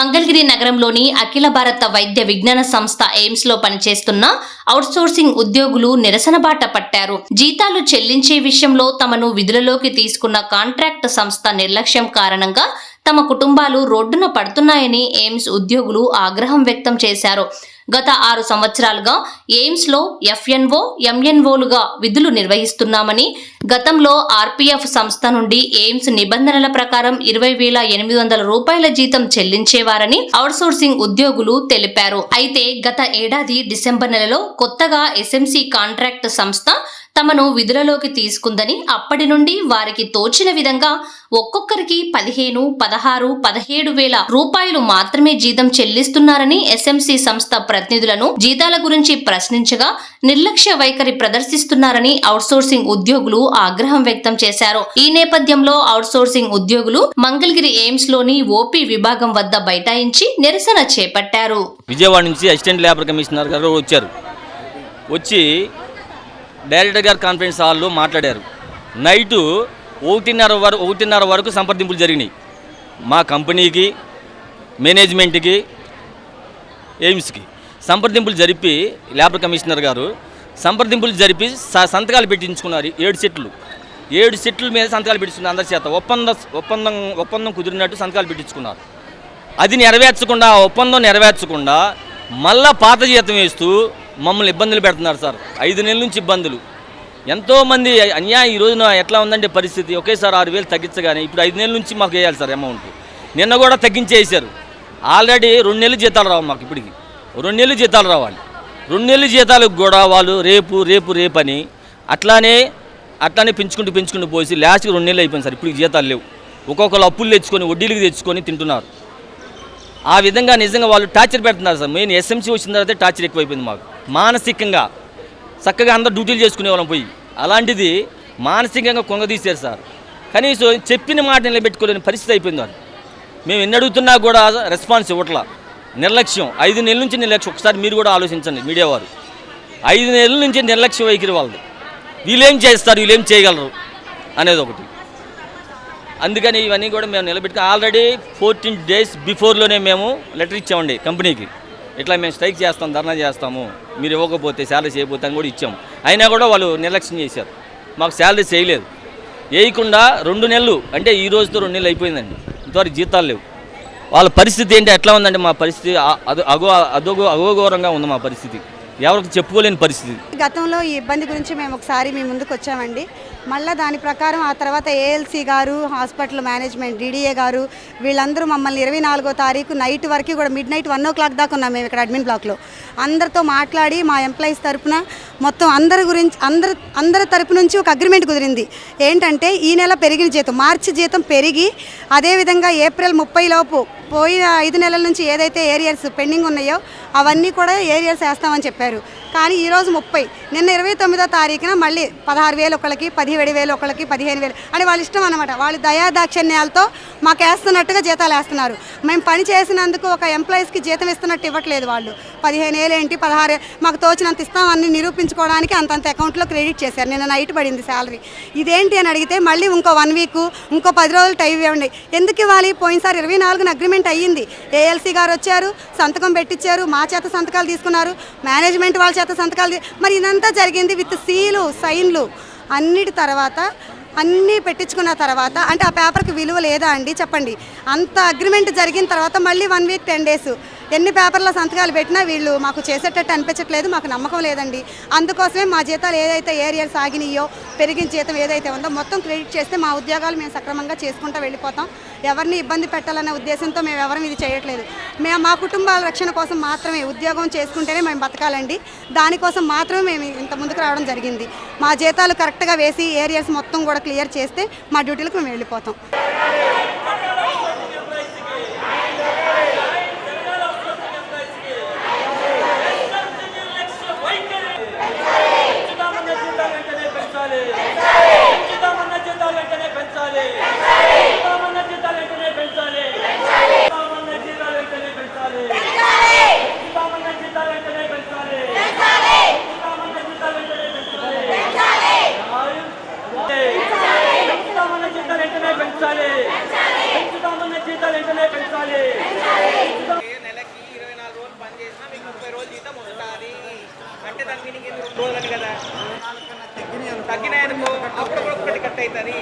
మంగళగిరి నగరంలోని అఖిల భారత వైద్య విజ్ఞాన సంస్థ ఎయిమ్స్లో పనిచేస్తున్న అవుట్సోర్సింగ్ ఉద్యోగులు నిరసన బాట పట్టారు. జీతాలు చెల్లించే విషయంలో తమను విధులలోకి తీసుకున్న కాంట్రాక్ట్ సంస్థ నిర్లక్ష్యం కారణంగా తమ కుటుంబాలు రోడ్డున పడుతున్నాయని ఎయిమ్స్ ఉద్యోగులు ఆగ్రహం వ్యక్తం చేశారు. గత ఆరు సంవత్సరాలుగా ఎయిమ్స్లో ఎఫ్ఎన్ఓ ఎంఎన్ఓలుగా విధులు నిర్వహిస్తున్నామని గతంలో ఆర్పీఎఫ్ సంస్థ నుండి ఎయిమ్స్ నిబంధనల ప్రకారం ఇరవై వేల ఎనిమిది వందల రూపాయల జీతం చెల్లించేవారని అవుట్సోర్సింగ్ ఉద్యోగులు తెలిపారు. అయితే గత ఏడాది డిసెంబర్ నెలలో కొత్తగా ఎస్ఎంసీ కాంట్రాక్ట్ సంస్థ తమను విధులలోకి తీసుకుందని అప్పటి నుండి వారికి తోచిన విధంగా ఒక్కొక్కరికి పదిహేను పదహారు పదిహేడు వేల రూపాయలు మాత్రమే జీతం చెల్లిస్తున్నారని ఎస్ఎంసీ సంస్థ ప్రతినిధులను జీతాల గురించి ప్రశ్నించగా నిర్లక్ష్య వైఖరి ప్రదర్శిస్తున్నారని అవుట్సోర్సింగ్ ఉద్యోగులు ఆగ్రహం వ్యక్తం చేశారు. ఈ నేపథ్యంలో అవుట్సోర్సింగ్ ఉద్యోగులు మంగళగిరి ఎయిమ్స్లోని ఓపీ విభాగం వద్ద బైఠాయించి నిరసన చేపట్టారు. విజయవాడ నుంచి అసిస్టెంట్ లేబర్ కమిషనర్ గారు వచ్చారు. వచ్చి డైరెక్టర్ గారు కాన్ఫరెన్స్ హాల్లో మాట్లాడారు. నైటు ఒకటిన్నర వరకు ఒకటిన్నర వరకు సంప్రదింపులు జరిగినాయి. మా కంపెనీకి మేనేజ్మెంట్కి ఎయిమ్స్కి సంప్రదింపులు జరిపి లేబర్ కమిషనర్ గారు సంప్రదింపులు జరిపి స- సంతకాలు పెట్టించుకున్నారు ఏడు సెట్లు. ఏడు సెట్ల మీద సంతకాలు పెట్టించుకున్నారు అందరి చేత. ఒప్పంద ఒప్పందం ఒప్పందం కుదిరినట్టు సంతకాలు పెట్టించుకున్నారు. అది నెరవేర్చకుండా ఆ ఒప్పందం నెరవేర్చకుండా మళ్ళా పాత జీతం వేస్తూ మమ్మల్ని ఇబ్బందులు పెడుతున్నారు సార్. ఐదు నెలల నుంచి ఇబ్బందులు. ఎంతోమంది అన్యాయం ఈ రోజున ఎట్లా ఉందంటే పరిస్థితి ఒకేసారి ఆరు వేలు తగ్గించగానే ఇప్పుడు ఐదు నెలల నుంచి మాకు వేయాలి సార్ అమౌంట్. నిన్న కూడా తగ్గించేసారు ఆల్రెడీ రెండు నెలలు జీతాలు రావు మాకు ఇప్పటికి. రెండు నెలలు జీతాలు రావాలి. రెండు నెలల జీతాలకు కూడా వాళ్ళు రేపు రేపు రేపు అని అట్లానే అట్లానే పెంచుకుంటూ పెంచుకుంటూ పోసి లాస్ట్కి రెండు నెలలు అయిపోయింది సార్. ఇప్పుడు జీతాలు లేవు. ఒక్కొక్కరు అప్పులు తెచ్చుకొని వడ్డీలకు తెచ్చుకొని తింటున్నారు. ఆ విధంగా నిజంగా వాళ్ళు టార్చర్ పెడుతున్నారు సార్. మెయిన్ ఎస్ఎంసీ వచ్చిన తర్వాత టార్చర్ ఎక్కువైపోయింది మాకు. మానసికంగా చక్కగా అందరు డ్యూటీలు చేసుకునే వాళ్ళం పోయి. అలాంటిది మానసికంగా కొంగదీశారు సార్. కనీసం చెప్పిన మాట నిలబెట్టుకోలేని పరిస్థితి అయిపోయింది వాళ్ళు మేము ఎన్ని అడుగుతున్నా కూడా రెస్పాన్స్ ఇవ్వట్లా. నిర్లక్ష్యం. ఐదు నెలల నుంచి నిర్లక్ష్యం. ఒకసారి మీరు కూడా ఆలోచించండి మీడియా వారు. ఐదు నెలల నుంచి నిర్లక్ష్యం వైఖరి వాళ్ళది. వీళ్ళేం చేస్తారు? వీళ్ళేం చేయగలరు? అనేది ఒకటి. అందుకని ఇవన్నీ కూడా మేము నిలబెట్టుకుని ఆల్రెడీ ఫోర్టీన్ డేస్ బిఫోర్లోనే మేము లెటర్ ఇచ్చామండి కంపెనీకి. ఇట్లా మేము స్ట్రైక్ చేస్తాం ధర్నా చేస్తాము. మీరు ఇవ్వకపోతే శాలరీ చేయబోతే అని కూడా ఇచ్చాము అయినా కూడా వాళ్ళు నిర్లక్ష్యం చేశారు. మాకు శాలరీ చేయలేదు. వేయకుండా రెండు నెలలు అంటే ఈ రోజుతో రెండు నెలలు అయిపోయిందండి. ఇంతవరకు జీతాలు లేవు. వాళ్ళ పరిస్థితి ఏంటి ఎట్లా ఉందంటే మా పరిస్థితి ఆ- అదో అగో అదోగో అగోఘోరంగా ఉంది మా పరిస్థితి. ఎవరికి చెప్పుకోలేని పరిస్థితి. గతంలో ఈ ఇబ్బంది గురించి మేము ఒకసారి మీ ముందుకు వచ్చామండి. మళ్ళీ దాని ప్రకారం ఆ తర్వాత ఏఎల్సీ గారు హాస్పిటల్ మేనేజ్మెంట్ డీడీఏ గారు వీళ్ళందరూ మమ్మల్ని ఇరవై నాలుగో తారీఖు నైట్ వరకు కూడా midnight one o'clock దాకా ఉన్నాం మేము ఇక్కడ అడ్మిన్ బ్లాక్లో అందరితో మాట్లాడి మా ఎంప్లాయీస్ తరపున మొత్తం అందరి గురించి అందరి అందరి తరపు నుంచి ఒక అగ్రిమెంట్ కుదిరింది. ఏంటంటే ఈ నెల పెరిగిన జీతం మార్చి జీతం పెరిగి అదేవిధంగా ఏప్రిల్ ముప్పై లోపు పోయిన ఐదు నెలల నుంచి ఏదైతే ఏరియర్స్ పెండింగ్ ఉన్నాయో అవన్నీ కూడా ఏరియర్స్ వేస్తామని చెప్పారు. కానీ ఈరోజు ముప్పై. నిన్న ఇరవై తొమ్మిదో తారీఖున మళ్ళీ పదహారు వేలు ఒకళ్ళకి పదిహేడు వేలు ఒకళ్ళకి పదిహేను వేలు. అని వాళ్ళ ఇష్టం అనమాట వాళ్ళు దయాదాక్షిణ్యాలతో మాకు వేస్తున్నట్టుగా జీతాలు వేస్తున్నారు. మేము పని చేసినందుకు ఒక ఎంప్లాయీస్కి జీతం ఇస్తున్నట్టు ఇవ్వట్లేదు వాళ్ళు. పదిహేను వేలు ఏంటి పదహారు మాకు తోచినంత ఇస్తామని నిరూపించుకోవడానికి అంతంత అకౌంట్లో క్రెడిట్ చేశారు. నిన్న నైట్ పడింది శాలరీ ఇదేంటి అని అడిగితే మళ్ళీ ఇంకో వన్ వీక్ ఇంకో పది రోజులు టైం ఇవ్వండి. ఎందుకు ఇవ్వాలి? పోయినసారి ఇరవై నాలుగున అగ్రిమెంట్ అయ్యింది. ఏఎల్సీ గారు వచ్చారు సంతకం పెట్టించారు మా చేత సంతకాలు తీసుకున్నారు. మేనేజ్మెంట్ వాళ్ళ చేత సంతకాలు మరి ఇదంతా జరిగింది విత్ సీలు సైన్లు. అన్నిటి తర్వాత అన్నీ పెట్టించుకున్న తర్వాత అంటే ఆ పేపర్కి విలువ లేదా అండి? చెప్పండి. అంత అగ్రిమెంట్ జరిగిన తర్వాత మళ్ళీ వన్ వీక్ టెన్ డేస్. ఎన్ని పేపర్ల సంతకాలు పెట్టినా వీళ్ళు మాకు చేసేటట్టు అనిపించట్లేదు మాకు నమ్మకం లేదండి. అందుకోసమే మా జీతాలు ఏదైతే ఏరియాలు సాగినాయో పెరిగిన జీతం ఏదైతే ఉందో మొత్తం క్రెడిట్ చేస్తే మా ఉద్యోగాలు మేము సక్రమంగా చేసుకుంటూ వెళ్ళిపోతాం. ఎవరిని ఇబ్బంది పెట్టాలనే ఉద్దేశంతో మేము ఎవరం ఇది చేయట్లేదు. మేము మా కుటుంబాల రక్షణ కోసం మాత్రమే ఉద్యోగం చేసుకుంటేనే మేము బతకాలండి. దానికోసం మాత్రమే మేము ఇంత ముందుకు రావడం జరిగింది. మా జీతాలు కరెక్ట్గా వేసి ఏరియాస్ మొత్తం కూడా క్లియర్ చేస్తే మా డ్యూటీలకు మేము వెళ్ళిపోతాం ఉచితమన్న జీతాలు వెంటనే పెంచాలి. ఉచితమన్న జీతాలు వెంటనే పెంచాలి. తగ్గినాయనుకో అప్పుడు ఒక్కటి కట్ అవుతుంది.